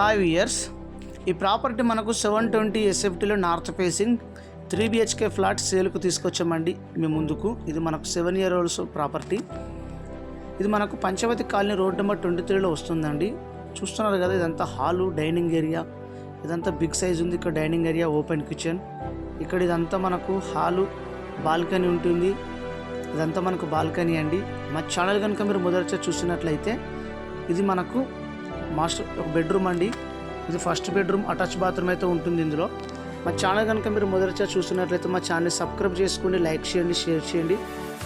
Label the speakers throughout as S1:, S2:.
S1: Hi years ఈ property మనకు seven twenty ఎస్ఎఫ్టీలో north facing three BHK flat సేల్కు తీసుకొచ్చామండి మీ ముందుకు. ఇది మనకు సెవెన్ ఇయర్ ఓల్డ్స్ ప్రాపర్టీ ఇది మనకు Panchavati colony road number twenty త్రీలో వస్తుందండి. చూస్తున్నారు కదా ఇదంతా హాలు డైనింగ్ ఏరియా ఇదంతా బిగ్ సైజ్ ఉంది. ఇక్కడ డైనింగ్ ఏరియా ఓపెన్ కిచెన్ ఇక్కడ ఇదంతా మనకు హాలు బాల్కనీ ఉంటుంది. ఇదంతా మనకు బాల్కనీ అండి. మా ఛానల్ కనుక మీరు మొదట చూసినట్లయితే ఇది మనకు మాస్టర్ ఒక బెడ్రూమ్ అండి. ఇది ఫస్ట్ బెడ్రూమ్ అటాచ్ బాత్రూమ్ అయితే ఉంటుంది ఇందులో. మా ఛానల్ కనుక మీరు మొదటిసారి చూస్తున్నట్లయితే మా ఛానల్ సబ్స్క్రైబ్ చేసుకోండి లైక్ చేయండి షేర్ చేయండి.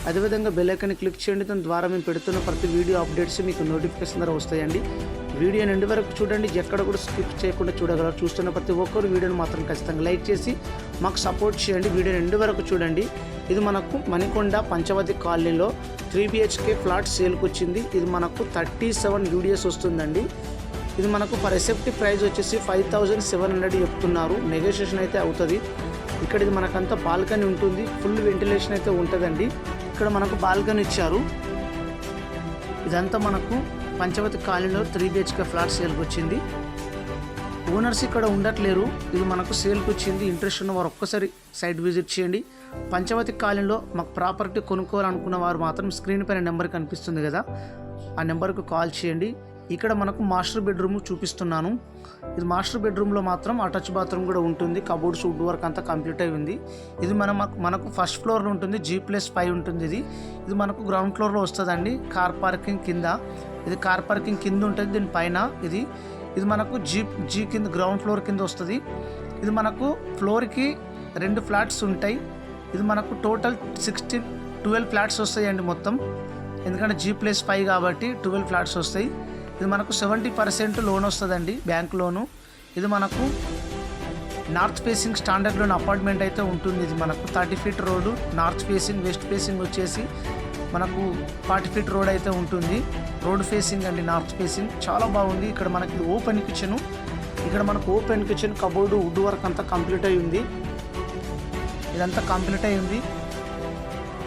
S1: అదేవిధంగా బెల్ ఐకాన్ని క్లిక్ చేయండి దాని ద్వారా మేము పెడుతున్న ప్రతి వీడియో అప్డేట్స్ మీకు నోటిఫికేషన్ ద్వారా వస్తాయండి. వీడియో ఎండ్ వరకు చూడండి ఎక్కడ కూడా స్కిప్ చేయకుండా చూడగలరు. చూస్తున్న ప్రతి ఒక్కరు వీడియోని మాత్రం ఖచ్చితంగా లైక్ చేసి మాకు సపోర్ట్ చేయండి. వీడియో ఎండ్ వరకు చూడండి. ఇది మనకు మణికొండ పంచవతి కాలనీలో త్రీ బిహెచ్కే ఫ్లాట్ సేల్కి వచ్చింది. ఇది మనకు థర్టీ సెవెన్ యూడిఎస్ వస్తుందండి. ఇది మనకు పర్ ఎసెప్టీ ప్రైస్ వచ్చేసి ఫైవ్ థౌజండ్ సెవెన్ హండ్రెడ్ చెప్తున్నారు. నెగోషియేషన్ అయితే అవుతుంది. ఇక్కడ ఇది మనకంతా బాల్కనీ ఉంటుంది. ఫుల్ వెంటిలేషన్ అయితే ఉంటుందండి. ఇక్కడ మనకు బాల్కనీ ఇచ్చారు. ఇదంతా మనకు పంచవతి కాలనీలో త్రీ బిహెచ్కే ఫ్లాట్ సేల్కి వచ్చింది. ఓనర్స్ ఇక్కడ ఉండట్లేరు. ఇది మనకు సేల్కి వచ్చింది. ఇంట్రెస్ట్ ఉన్న వారు ఒక్కసారి సైట్ విజిట్ చేయండి. పంచవతి కాలంలో మాకు ప్రాపర్టీ కొనుక్కోవాలనుకున్న వారు మాత్రం స్క్రీన్ పైన నెంబర్ కనిపిస్తుంది కదా. ఆ నెంబర్కు కాల్ చేయండి. ఇక్కడ మనకు మాస్టర్ బెడ్రూమ్ చూపిస్తున్నాను. ఇది మాస్టర్ బెడ్రూమ్లో మాత్రం అటాచ్ బాత్రూమ్ కూడా ఉంటుంది. కబోర్డ్స్ వుడ్ వర్క్ అంతా కంప్లీట్ అయి ఉంది ఇది మన మనకు ఫస్ట్ ఫ్లోర్లో ఉంటుంది. జీ ప్లస్ ఫైవ్ ఉంటుంది ఇది. ఇది మనకు గ్రౌండ్ ఫ్లోర్లో వస్తుందండి. కార్ పార్కింగ్ కింద. ఇది కార్ పార్కింగ్ కింద ఉంటుంది. దీని పైన ఇది. ఇది మనకు జీ జీ కింద గ్రౌండ్ ఫ్లోర్ కింద వస్తుంది. ఇది మనకు ఫ్లోర్కి రెండు ఫ్లాట్స్ ఉంటాయి. ఇది మనకు టోటల్ సిక్స్టీన్ ట్వెల్వ్ ఫ్లాట్స్ వస్తాయండి మొత్తం. ఎందుకంటే జీ ప్లస్ ఫైవ్ కాబట్టి ట్వెల్వ్ ఫ్లాట్స్ వస్తాయి. ఇది మనకు సెవెంటీ పర్సెంట్ లోన్ వస్తుందండి బ్యాంక్ లోను. ఇది మనకు north facing standard loan apartment అయితే ఉంటుంది. ఇది మనకు thirty feet road north facing west facing వచ్చేసి మనకు ఫార్టీ ఫీట్ రోడ్ అయితే ఉంటుంది. రోడ్ ఫేసింగ్ అండి నార్త్ ఫేసింగ్. చాలా బాగుంది. ఇక్కడ మనకి ఓపెన్ కిచెన్. ఇక్కడ మనకు open kitchen cupboard wood work అంతా కంప్లీట్ అయి ఉంది. ఇదంతా కంప్లీట్ అయింది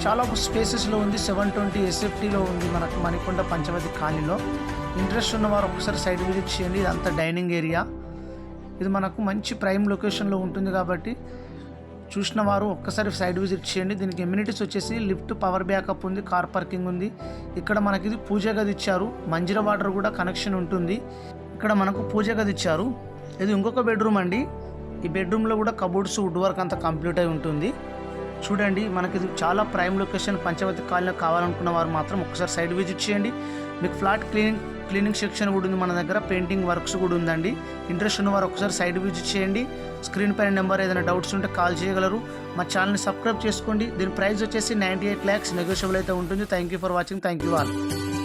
S1: చాలా స్పేసెస్లో ఉంది. సెవెన్ ట్వంటీ ఎస్ఎఫ్టీలో ఉంది మనకు మణికొండ పంచవతి కాలనీలో. ఇంట్రెస్ట్ ఉన్నవారు ఒకసారి సైడ్ విజిట్ చేయండి. ఇదంతా డైనింగ్ ఏరియా. ఇది మనకు మంచి ప్రైమ్ లొకేషన్లో ఉంటుంది కాబట్టి చూసిన వారు ఒక్కసారి సైడ్ విజిట్ చేయండి. దీనికి ఎమ్యూనిటీస్ వచ్చేసి లిఫ్ట్ పవర్ బ్యాకప్ ఉంది కార్ పార్కింగ్ ఉంది. ఇక్కడ మనకి ఇది పూజ గది ఇచ్చారు. మంజిర వాటర్ కూడా కనెక్షన్ ఉంటుంది. ఇక్కడ మనకు పూజ గది ఇచ్చారు. ఇది ఇంకొక బెడ్రూమ్ అండి. ఈ బెడ్రూమ్లో కూడా కబోర్డ్స్ వుడ్ వర్క్ అంతా కంప్లీట్ అయి ఉంటుంది. చూడండి మనకి ఇది చాలా ప్రైమ్ లొకేషన్ పంచవతి కాలనీలో కావాలనుకున్న వారు మాత్రం ఒకసారి సైడ్ విజిట్ చేయండి. మీకు ఫ్లాట్ క్లీనింగ్ క్లీనింగ్ సెక్షన్ కూడా ఉంది మన దగ్గర పెయింటింగ్ వర్క్స్ కూడా ఉందండి. ఇంట్రెస్ట్ ఉన్న వారు ఒకసారి సైడ్ విజిట్ చేయండి. స్క్రీన్ పైన నెంబర్ ఏదైనా డౌట్స్ ఉంటే కాల్ చేయగలరు. మా ఛానల్ని సబ్స్క్రైబ్ చేసుకోండి. దీని ప్రైస్ వచ్చేసి నైంటీ ఎయిట్ ల్యాక్స్ నెగోషియబుల్ అయితే ఉంటుంది. Thank you for watching thank you all